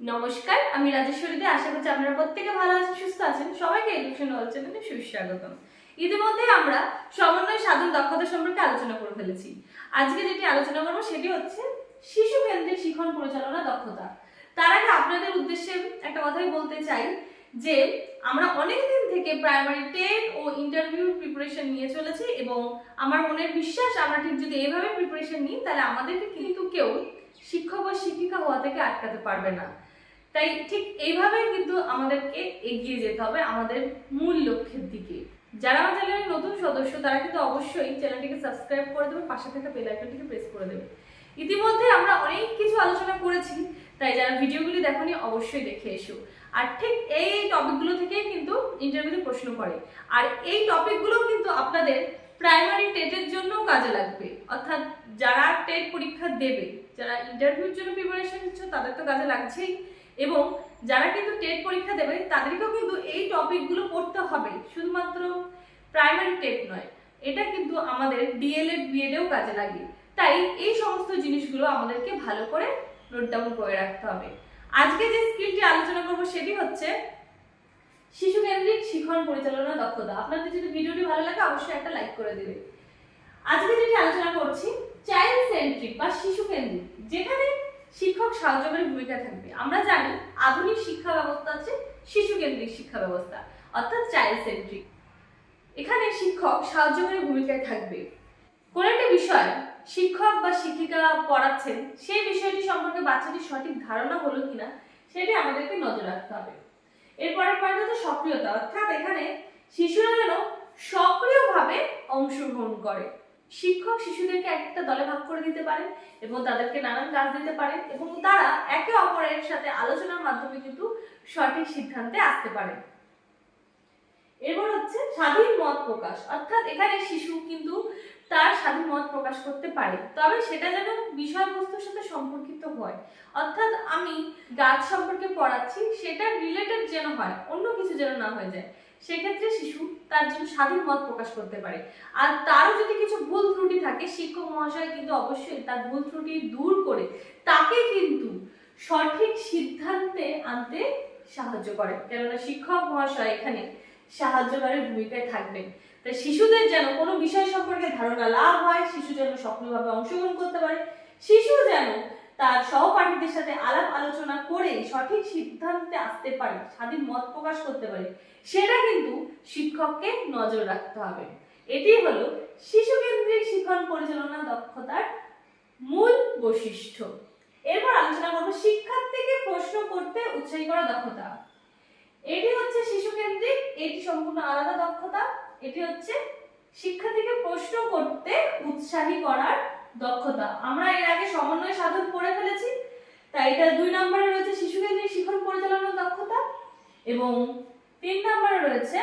নমস্কার, আমি রাজেশ্বরী দে আশা করছি আপনারা প্রত্যেকে ভালো আছেন, সুস্থ আছেন। সবাইকে এডুকেশন ওয়ার্ল্ড চ্যানেলে সুস্বাগতম। ইতিমধ্যে আমরা সমন্বয় সাধন দক্ষতা সম্পর্কে আলোচনা করে ফেলেছি। আজকে যেটি আলোচনা করব সেটি হচ্ছে শিশু কেন্দ্রিক শিখন পরিচালনা দক্ষতা। তার আগে আপনাদের উদ্দেশ্যে একটা কথাই বলতে চাই যে, আমরা অনেক দিন থেকে প্রাইমারি টেন ও ইন্টারভিউ প্রিপারেশন নিয়ে চলেছি এবং আমার মনের বিশ্বাস, আমরা ঠিক যদি এইভাবে প্রিপারেশন নিই, তাহলে আমাদেরকে কিন্তু কেউ শিক্ষক বা শিক্ষিকা হওয়া থেকে আটকাতে পারবে না। তাই ঠিক এইভাবেই কিন্তু আমাদেরকে এগিয়ে যেতে হবে আমাদের মূল লক্ষ্যের দিকে। যারা আমার চ্যানেলের নতুন সদস্য, তারা কিন্তু অবশ্যই চ্যানেলটিকে সাবস্ক্রাইব করে দেবে, পাশে থাকা বেল আইকনটিকে প্রেস করে দেবে। ইতিমধ্যে আমরা অনেক কিছু আলোচনা করেছি, তাই যারা ভিডিওগুলি দেখনি অবশ্যই দেখে এসো। আর ঠিক এই টপিকগুলো থেকেই কিন্তু ইন্টারভিউতে প্রশ্ন করে। আর এই টপিকগুলো কিন্তু আপনাদের প্রাইমারি টেটের জন্য কাজে লাগবে। অর্থাৎ যারা টেট পরীক্ষা দেবে, যারা ইন্টারভিউর জন্য প্রিপারেশন নিচ্ছ, তাদের তো কাজে লাগছেই। এবং যারা কিন্তু টেট পরীক্ষা দেবে, তাদেরকেও কিন্তু এই টপিকগুলো পড়তে হবে। শুধুমাত্র প্রাইমারি টেট নয়, এটা কিন্তু আমাদের ডিএলএড বিএডেও কাজে লাগে তাই এই সমস্ত জিনিসগুলো আমাদেরকে ভালো করে নোট ডাউন করে রাখতে হবে। আজকে যে স্কিলটি আলোচনা করব সেটি হচ্ছে শিশু কেন্দ্রিক শিখন পরিচালনা দক্ষতা। আপনাদের যদি ভিডিওটি ভালো লাগে, অবশ্যই একটা লাইক করে দেবে আজকে যেটি আলোচনা করছি চাইল্ড সেন্ট্রিক বা শিশু কেন্দ্রিক, যেখানে শিক্ষক সাহায্যকারী ভূমিকা থাকবে। আমরা জানি আধুনিক শিক্ষা ব্যবস্থা হচ্ছে শিশু কেন্দ্রিক শিক্ষা ব্যবস্থা, অর্থাৎ চাইল্ড সেন্ট্রিক এখানে শিক্ষক সাহায্যকারী ভূমিকায় থাকবে। কোন একটা বিষয় শিক্ষক বা শিক্ষিকা পড়াচ্ছেন, সেই বিষয়টি সম্পর্কে বাচ্চাটির সঠিক ধারণা হলো কিনা, সেটি আমাদেরকে নজর রাখতে হবে। এরপরের পয়েন্ট হচ্ছে সক্রিয়তা, অর্থাৎ এখানে শিশুরা যেন সক্রিয়ভাবে অংশগ্রহণ করে। শিক্ষক শিশুদেরকে এক একটা দলে ভাগ করে দিতে পারেন এবং তাদেরকে নানান কাজ দিতে পারেন এবং তারা একে অপরের সাথে আলোচনার মাধ্যমে কিন্তু সঠিক সিদ্ধান্তে আসতে পারে এরপর হচ্ছে স্বাধীন মত প্রকাশ। অর্থাৎ এখানে শিশু কিন্তু তার স্বাধীন মত প্রকাশ করতে পারে। তবে সেটা যেন বিষয়বস্তুর সাথে সম্পর্কিত হয়। অর্থাৎ আমি গাছ সম্পর্কে পড়াচ্ছি, সেটা রিলেটেড যেন হয়, অন্য কিছু যেন না হয়ে যায়, সেক্ষেত্রে শিশু তার জন্য স্বাধীন মত প্রকাশ করতে পারে। আর তারও যদি ভুল ত্রুটি থাকে, শিক্ষক মহাশয় কিন্তু অবশ্যই তার ভুল ত্রুটি দূর করে তাকে কিন্তু সঠিক সিদ্ধান্তে আনতে সাহায্য করে। কেননা শিক্ষক মহাশয় এখানে সাহায্যকারী ভূমিকায় থাকবেন। তাই শিশুদের যেন কোনো বিষয় সম্পর্কে ধারণা লাভ হয়, শিশু যেন সক্রিয়ভাবে অংশগ্রহণ করতে পারে, শিশু যেন তার সহপাঠীদের সাথে আলাপ আলোচনা করে সঠিক সিদ্ধান্তে আসতে পারে, স্বাধীন মত প্রকাশ করতে পারে, সেটা কিন্তু শিক্ষককে নজর রাখতে হবে। এটি হলো শিশু কেন্দ্রিক শিক্ষণ পরিচালনা দক্ষতার মূল বৈশিষ্ট্য। এরপর আলোচনা করব শিক্ষার্থীকে প্রশ্ন করতে উৎসাহী করা দক্ষতা। এটি হচ্ছে শিশু কেন্দ্রিক এটি সম্পূর্ণ আলাদা দক্ষতা। এটি হচ্ছে শিক্ষার্থীকে প্রশ্ন করতে উৎসাহী করার দক্ষতা। আমরা এর আগে সমন্বয় সাধন করে ফেলেছি, তাই এটা দুই নম্বরে রয়েছে শিশু কেন্দ্রিক শিক্ষণ পরিচালনার দক্ষতা এবং তিন নম্বরে রয়েছে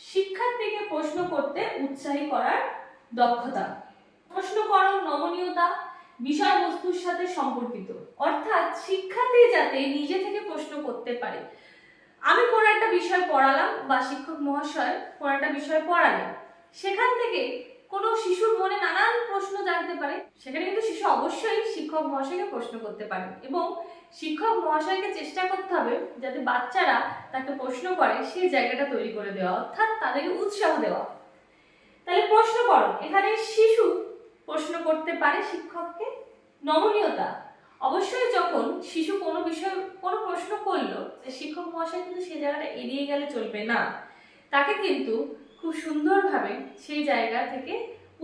শিক্ষার্থীকে প্রশ্ন করতে উৎসাহী করার দক্ষতা। প্রশ্নকরণ নমনীয়তা বিষয়বস্তুর সাথে সম্পর্কিত। অর্থাৎ শিক্ষার্থী যাতে নিজে থেকে প্রশ্ন করতে পারে। আমি কোনো একটা বিষয় পড়ালাম বা শিক্ষক মহাশয় কোনো একটা বিষয় পড়ালেন। সেখান থেকে কোনো শিশুর মনে নানান প্রশ্ন জানতে পারে। সেখানে কিন্তু শিশু অবশ্যই শিক্ষক মহাশয়কে প্রশ্ন করতে পারে এবং শিক্ষক মহাশয়কে চেষ্টা করতে হবে যাতে বাচ্চারা তাকে প্রশ্ন করে সেই জায়গাটা তৈরি করে দেওয়া, অর্থাৎ তাদেরকে উৎসাহ দেওয়া। করো এখানে শিশু প্রশ্ন করতে পারে শিক্ষককে। নমনীয়তা। অবশ্যই যখন শিশু কোনো বিষয় কোনো প্রশ্ন করল শিক্ষক মহাশয় কিন্তু সেই জায়গাটা এড়িয়ে গেলে চলবে না। তাকে কিন্তু খুব সুন্দরভাবে সেই জায়গা থেকে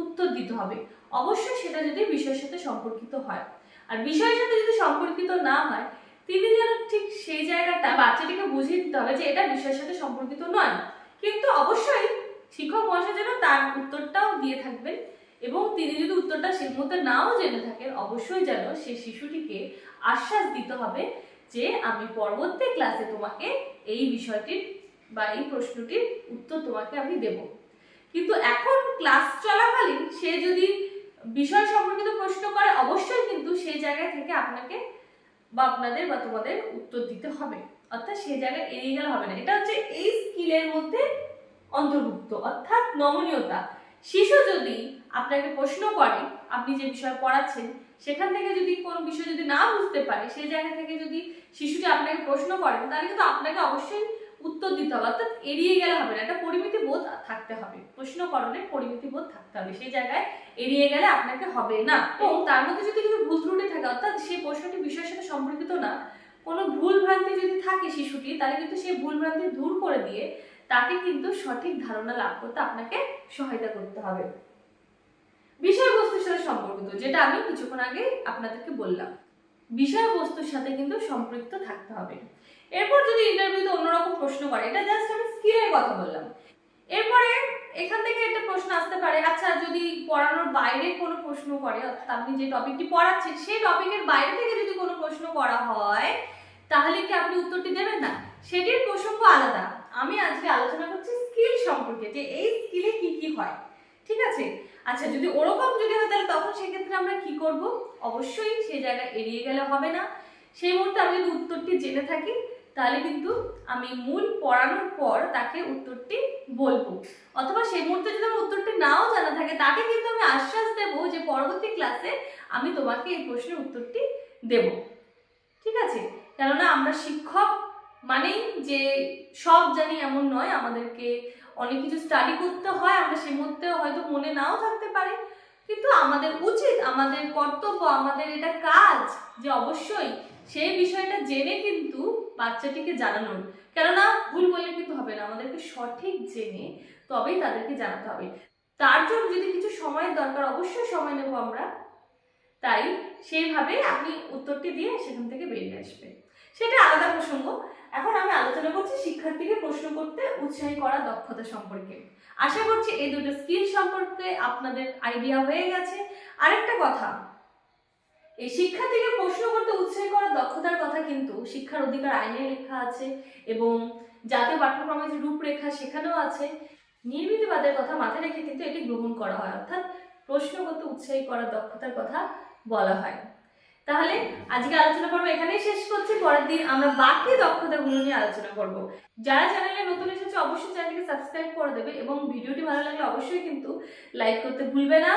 উত্তর দিতে হবে। অবশ্যই সেটা যদি বিষয়ের সাথে সম্পর্কিত হয়। আর বিষয়ের সাথে যদি সম্পর্কিত না হয়, তিনি যেন ঠিক সেই জায়গাটা বাচ্চাটিকে বুঝিয়ে দিতে হবে যে এটা বিষয়ের সাথে সম্পর্কিত নয়। কিন্তু অবশ্যই শিক্ষক মহাশয় যেন তার উত্তরটাও দিয়ে থাকবেন এবং তিনি যদি উত্তরটা সেই মুহূর্তে নাও জেনে থাকেন, অবশ্যই যেন সেই শিশুটিকে আশ্বাস দিতে হবে যে আমি পরবর্তী ক্লাসে তোমাকে এই বিষয়টির বা এই প্রশ্নটির উত্তর তোমাকে আমি দেব। কিন্তু এখন ক্লাস চলাকালীন সে যদি বিষয় সম্পর্কিত প্রশ্ন করে, অবশ্যই কিন্তু সেই জায়গা থেকে আপনাকে বা আপনাদের বা তোমাদের উত্তর দিতে হবে। অর্থাৎ সেই জায়গায় এড়িয়ে গেলে হবে না। এটা হচ্ছে এই স্কিলের মধ্যে অন্তর্ভুক্ত, অর্থাৎ নমনীয়তা। শিশু যদি আপনাকে প্রশ্ন করে, আপনি যে বিষয় পড়াচ্ছেন, সেখান থেকে যদি কোনো বিষয় যদি না বুঝতে পারে, সেই জায়গা থেকে যদি শিশুটি আপনাকে প্রশ্ন করেন তাহলে কিন্তু আপনাকে অবশ্যই উত্তর দিতে হবে। অর্থাৎ এড়িয়ে গেলে হবে না, একটা পরিমিতি বোধ থাকতে হবে। প্রশ্নকরণে পরিমিতি বোধ থাকতে হবে। সেই জায়গায় এড়িয়ে গেলে আপনাকে হবে না। এবং তার মধ্যে যদি কিছু ভুল ত্রুটি থাকে, অর্থাৎ সেই প্রশ্নটি বিষয়ের সাথে সম্পর্কিত না, কোনো ভুল ভ্রান্তি যদি থাকে শিশুটি তাহলে কিন্তু সেই ভুল ভ্রান্তি দূর করে দিয়ে তাকে কিন্তু সঠিক ধারণা লাভ করতে আপনাকে সহায়তা করতে হবে। বিষয়বস্তুর সাথে সম্পর্কিত, যেটা আমি কিছুক্ষণ আগে আপনাদেরকে বললাম। বিষয়বস্তুর সাথে কিন্তু সম্পৃক্ত থাকতে হবে। এরপর যদি ইন্টারভিউতে অন্যরকম প্রশ্ন করে, এটা জাস্ট আমি স্কিলের কথা বললাম। এরপরে এখান থেকে একটা প্রশ্ন আসতে পারে আচ্ছা যদি পড়ানোর বাইরে কোনো প্রশ্ন করে, অর্থাৎ আপনি যে টপিকটি পড়াচ্ছেন, সেই টপিকের বাইরে থেকে যদি কোনো প্রশ্ন করা হয়, তাহলে কি আপনি উত্তরটি দেবেন না? সেটির প্রসঙ্গ আলাদা। আমি আজকে আলোচনা করছি স্কিল সম্পর্কে যে এই স্কিলে কি কি হয়, ঠিক আছে? আচ্ছা যদি ওরকম যদি হয় তাহলে তখন সেক্ষেত্রে আমরা কি করব? অবশ্যই সেই জায়গায় এড়িয়ে গেলে হবে না। সেই মুহূর্তে আমি যদি উত্তরটি জেনে থাকি, তাহলে কিন্তু আমি মূল পড়ানোর পর তাকে উত্তরটি বলব। অথবা সেই মুহূর্তে যদি আমার উত্তরটি নাও জানা থাকে, তাকে কিন্তু আমি আশ্বাস দেবো যে পরবর্তী ক্লাসে আমি তোমাকে এই প্রশ্নের উত্তরটি দেব। ঠিক আছে? কেননা আমরা শিক্ষক মানেই যে সব জানি এমন নয়, আমাদেরকে অনেক কিছু স্টাডি করতে হয়, আমরা সে মুহূর্তে হয়তো মনে নাও থাকতে পারে। কিন্তু আমাদের উচিত, আমাদের কর্তব্য, আমাদের এটা কাজ যে অবশ্যই সেই বিষয়টা জেনে কিন্তু বাচ্চাটিকে জানানোর। কেননা ভুল বললে কিন্তু হবে না, আমাদেরকে সঠিক জেনে তবেই তাদেরকে জানাতে হবে। তার জন্য যদি কিছু সময়ের দরকার, অবশ্যই সময় নেব আমরা। তাই সেইভাবে আপনি উত্তরটি দিয়ে সেখান থেকে বেরিয়ে আসবে সেটা আলাদা প্রসঙ্গ। এখন আমি আলোচনা করছি শিক্ষার্থীকে প্রশ্ন করতে উৎসাহী করা দক্ষতা সম্পর্কে। আশা করছি এই দুটো স্কিল সম্পর্কে আপনাদের আইডিয়া হয়ে গেছে। আরেকটা কথা, এই শিক্ষার্থীকে প্রশ্ন করতে উৎসাহী করার দক্ষতার কথা কিন্তু শিক্ষার অধিকার আইনে লেখা আছে এবং জাতীয় পাঠ্যক্রমের যে রূপরেখা সেখানেও আছে। নির্মিতিবাদের কথা মাথায় রেখে কিন্তু এটি গ্রহণ করা হয়। অর্থাৎ প্রশ্ন করতে উৎসাহী করার দক্ষতার কথা বলা হয়। তাহলে আজকে আলোচনা পর্ব এখানেই শেষ করছি, পরের দিন আমরা বাকি দক্ষতাগুলো নিয়ে আলোচনা করব। যারা চ্যানেলে নতুন এসেছে, অবশ্যই চ্যানেলকে সাবস্ক্রাইব করে দেবে এবং ভিডিওটি ভালো লাগলে অবশ্যই কিন্তু লাইক করতে ভুলবে না।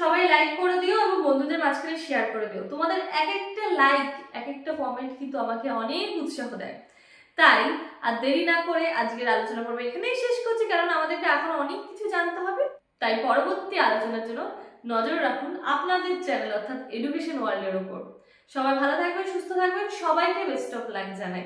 সবাই লাইক করে দিও এবং বন্ধুদের মাঝখানে শেয়ার করে দিও। তোমাদের এক একটা লাইক এক একটা কমেন্ট কিন্তু আমাকে অনেক উৎসাহ দেয়। তাই আর দেরি না করে আজকের আলোচনা পর্ব এখানেই শেষ করছি, কারণ আমাদেরকে এখন অনেক কিছু জানতে হবে। তাই পরবর্তী আলোচনার জন্য নজর রাখুন আপনাদের চ্যানেল অর্থাৎ এডুকেশন ওয়ার্ল্ডের ওপর সবাই ভালো থাকবেন, সুস্থ থাকবেন, সবাইকে বেস্ট অফ লাক জানাই।